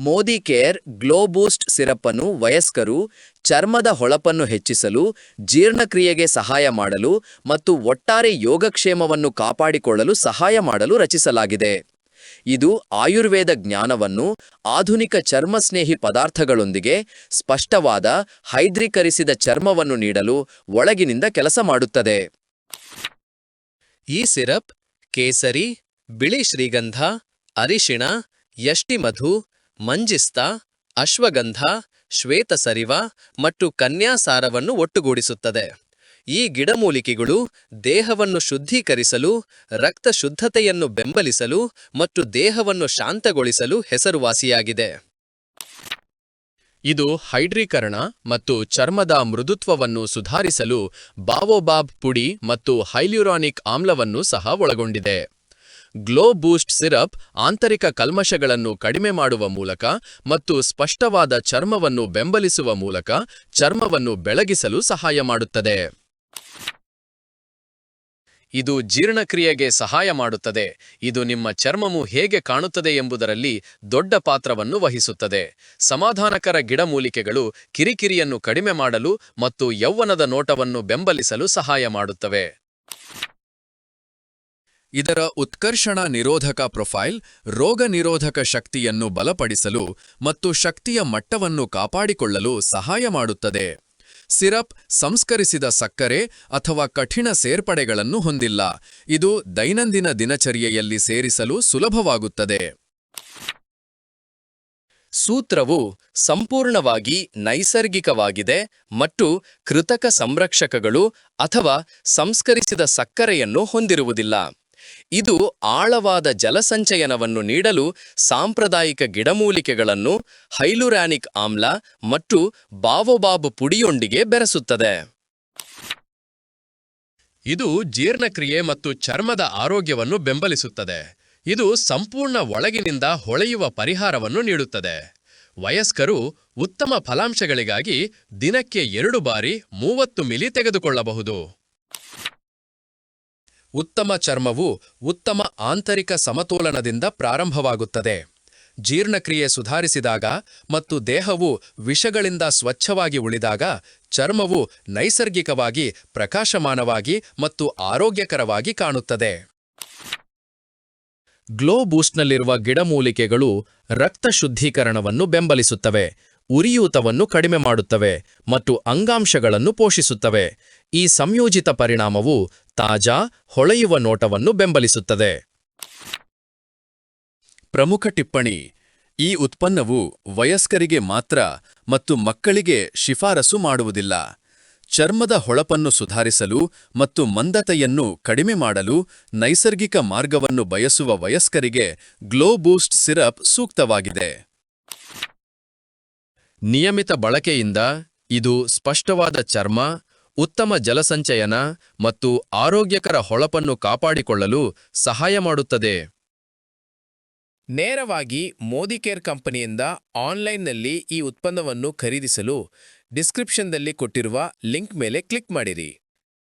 Modi care ಗ್ಲೋಬೂಸ್ಟ್ syrup ಅನ್ನು ವಯಸ್ಕರು, ಚರ್ಮದ ಹೊಳಪನ್ನು ಹೆಚ್ಚಿಸಲು, ಜೀರ್ಣಕ್ರಿಯೆಗೆ ಸಹಾಯ ಮಾಡಲು ಮತ್ತು ಒಟ್ಟಾರೆ ಯೋಗಕ್ಷೇಮವನ್ನು ಕಾಪಾಡಿಕೊಳ್ಳಲು ಸಹಾಯ ಮಾಡಲು ರಚಿಸಲಾಗಿದೆ. ಇದು ಆಯುರ್ವೇದ ಜ್ಞಾನವನ್ನು ಆಧುನಿಕ ಚರ್ಮಸ್ನೇಹಿ ಪದಾರ್ಥಗಳೊಂದಿಗೆ ಸ್ಪಷ್ಟವಾದ, ಹೈದ್ರೀಕರಿಸಿದ ಚರ್ಮವನ್ನು ನೀಡಲು ಒಳಗಿನಿಂದ ಕೆಲಸ ಮಾಡುತ್ತದೆ. ಈ ಸಿರಪ್ ಕೇಸರಿ, ಬಿಳಿ ಶ್ರೀಗಂಧ, ಅರಿಶಿಣ, ಯಷ್ಟಿಮಧು ಮಂಜಿಸ್ತ ಅಶ್ವಗಂಧ, ಶ್ವೇತಸರಿವ ಮತ್ತು ಕನ್ಯಾಸಾರವನ್ನು ಒಟ್ಟುಗೂಡಿಸುತ್ತದೆ. ಈ ಗಿಡಮೂಲಿಕೆಗಳು ದೇಹವನ್ನು ಶುದ್ಧೀಕರಿಸಲು ರಕ್ತ ಶುದ್ಧತೆಯನ್ನು ಬೆಂಬಲಿಸಲು ಮತ್ತು ದೇಹವನ್ನು ಶಾಂತಗೊಳಿಸಲು ಹೆಸರುವಾಸಿಯಾಗಿದೆ. ಇದು ಹೈಡ್ರೀಕರಣ ಮತ್ತು ಚರ್ಮದ ಮೃದುತ್ವವನ್ನು ಸುಧಾರಿಸಲು ಬಾವೋಬಾಬ್ ಪುಡಿ ಮತ್ತು ಹೈಲ್ಯೂರಾನಿಕ್ ಆಮ್ಲವನ್ನು ಸಹ ಒಳಗೊಂಡಿದೆ. ಗ್ಲೋ ಬೂಸ್ಟ್ ಸಿರಪ್ ಆಂತರಿಕ ಕಲ್ಮಶಗಳನ್ನು ಕಡಿಮೆ ಮಾಡುವ ಮೂಲಕ ಮತ್ತು ಸ್ಪಷ್ಟವಾದ ಚರ್ಮವನ್ನು ಬೆಂಬಲಿಸುವ ಮೂಲಕ ಚರ್ಮವನ್ನು ಬೆಳಗಿಸಲು ಸಹಾಯ ಮಾಡುತ್ತದೆ. ಇದು ಜೀರ್ಣಕ್ರಿಯೆಗೆ ಸಹಾಯ ಮಾಡುತ್ತದೆ. ಇದು ನಿಮ್ಮ ಚರ್ಮವು ಹೇಗೆ ಕಾಣುತ್ತದೆ ಎಂಬುದರಲ್ಲಿ ದೊಡ್ಡ ಪಾತ್ರವನ್ನು ವಹಿಸುತ್ತದೆ. ಸಮಾಧಾನಕರ ಗಿಡಮೂಲಿಕೆಗಳು ಕಿರಿಕಿರಿಯನ್ನು ಕಡಿಮೆ ಮಾಡಲು ಮತ್ತು ಯೌವನದ ನೋಟವನ್ನು ಬೆಂಬಲಿಸಲು ಸಹಾಯ ಮಾಡುತ್ತವೆ. ಇದರ ಉತ್ಕರ್ಷಣ ನಿರೋಧಕ ಪ್ರೊಫೈಲ್, ರೋಗ ನಿರೋಧಕ ಶಕ್ತಿಯನ್ನು ಬಲಪಡಿಸಲು ಮತ್ತು ಶಕ್ತಿಯ ಮಟ್ಟವನ್ನು ಕಾಪಾಡಿಕೊಳ್ಳಲು ಸಹಾಯ ಮಾಡುತ್ತದೆ. ಸಿರಪ್, ಸಂಸ್ಕರಿಸಿದ ಸಕ್ಕರೆ ಅಥವಾ ಕಠಿಣ ಸೇರ್ಪಡೆಗಳನ್ನು ಹೊಂದಿಲ್ಲ. ಇದು ದೈನಂದಿನ ದಿನಚರ್ಯೆಯಲ್ಲಿ ಸೇರಿಸಲು ಸುಲಭವಾಗುತ್ತದೆ. ಸೂತ್ರವು ಸಂಪೂರ್ಣವಾಗಿ ನೈಸರ್ಗಿಕವಾಗಿದೆ ಮತ್ತು ಕೃತಕ ಸಂರಕ್ಷಕಗಳು ಅಥವಾ ಸಂಸ್ಕರಿಸಿದ ಸಕ್ಕರೆಯನ್ನು ಹೊಂದಿರುವುದಿಲ್ಲ. ಇದು ಆಳವಾದ ಜಲಸಂಚಯನವನ್ನು ನೀಡಲು ಸಾಂಪ್ರದಾಯಿಕ ಗಿಡಮೂಲಿಕೆಗಳನ್ನು, ಹೈಲುರಾನಿಕ್ ಆಮ್ಲ ಮತ್ತು ಬಾವೋಬಾಬ್ ಪುಡಿಯೊಂದಿಗೆ ಬೆರೆಸುತ್ತದೆ. ಇದು ಜೀರ್ಣಕ್ರಿಯೆ ಮತ್ತು ಚರ್ಮದ ಆರೋಗ್ಯವನ್ನು ಬೆಂಬಲಿಸುತ್ತದೆ. ಇದು ಸಂಪೂರ್ಣ ಒಳಗಿನಿಂದ ಹೊಳೆಯುವ ಪರಿಹಾರವನ್ನು ನೀಡುತ್ತದೆ. ವಯಸ್ಕರು ಉತ್ತಮ ಫಲಾಂಶಗಳಿಗಾಗಿ ದಿನಕ್ಕೆ ಎರಡು ಬಾರಿ ಮೂವತ್ತು ಮಿಲಿ ತೆಗೆದುಕೊಳ್ಳಬಹುದು. ಉತ್ತಮ ಚರ್ಮವು ಉತ್ತಮ ಆಂತರಿಕ ಸಮತೋಲನದಿಂದ ಪ್ರಾರಂಭವಾಗುತ್ತದೆ. ಜೀರ್ಣಕ್ರಿಯೆ ಸುಧಾರಿಸಿದಾಗ ಮತ್ತು ದೇಹವು ವಿಷಗಳಿಂದ ಸ್ವಚ್ಛವಾಗಿ ಉಳಿದಾಗ ಚರ್ಮವು ನೈಸರ್ಗಿಕವಾಗಿ ಪ್ರಕಾಶಮಾನವಾಗಿ ಮತ್ತು ಆರೋಗ್ಯಕರವಾಗಿ ಕಾಣುತ್ತದೆ. ಗ್ಲೋ ಬೂಸ್ಟ್ನಲ್ಲಿರುವ ಗಿಡಮೂಲಿಕೆಗಳು ರಕ್ತ ಶುದ್ಧೀಕರಣವನ್ನು ಬೆಂಬಲಿಸುತ್ತವೆ. ಉರಿಯೂತವನ್ನು ಕಡಿಮೆ ಮಾಡುತ್ತವೆ ಮತ್ತು ಅಂಗಾಂಶಗಳನ್ನು ಪೋಷಿಸುತ್ತವೆ. ಈ ಸಂಯೋಜಿತ ಪರಿಣಾಮವು ತಾಜಾ, ಹೊಳೆಯುವ ನೋಟವನ್ನು ಬೆಂಬಲಿಸುತ್ತದೆ. ಪ್ರಮುಖ ಟಿಪ್ಪಣಿ. ಈ ಉತ್ಪನ್ನವು ವಯಸ್ಕರಿಗೆ ಮಾತ್ರ ಮತ್ತು ಮಕ್ಕಳಿಗೆ ಶಿಫಾರಸು ಮಾಡುವುದಿಲ್ಲ. ಚರ್ಮದ ಹೊಳಪನ್ನು ಸುಧಾರಿಸಲು ಮತ್ತು ಮಂದತೆಯನ್ನು ಕಡಿಮೆ ಮಾಡಲು ನೈಸರ್ಗಿಕ ಮಾರ್ಗವನ್ನು ಬಯಸುವ ವಯಸ್ಕರಿಗೆ ಗ್ಲೋ ಬೂಸ್ಟ್ ಸಿರಪ್ ಸೂಕ್ತವಾಗಿದೆ. ನಿಯಮಿತ ಬಳಕೆಯಿಂದ ಇದು ಸ್ಪಷ್ಟವಾದ ಚರ್ಮ, ಉತ್ತಮ ಜಲಸಂಚಯನ ಮತ್ತು ಆರೋಗ್ಯಕರ ಹೊಳಪನ್ನು ಕಾಪಾಡಿಕೊಳ್ಳಲು ಸಹಾಯ ಮಾಡುತ್ತದೆ. ನೇರವಾಗಿ ಮೋದಿ ಕೇರ್ ಕಂಪನಿಯಿಂದ ಆನ್ಲೈನ್ನಲ್ಲಿ ಈ ಉತ್ಪನ್ನವನ್ನು ಖರೀದಿಸಲು ಡಿಸ್ಕ್ರಿಪ್ಷನ್ದಲ್ಲಿ ಕೊಟ್ಟಿರುವ ಲಿಂಕ್ ಮೇಲೆ ಕ್ಲಿಕ್ ಮಾಡಿರಿ.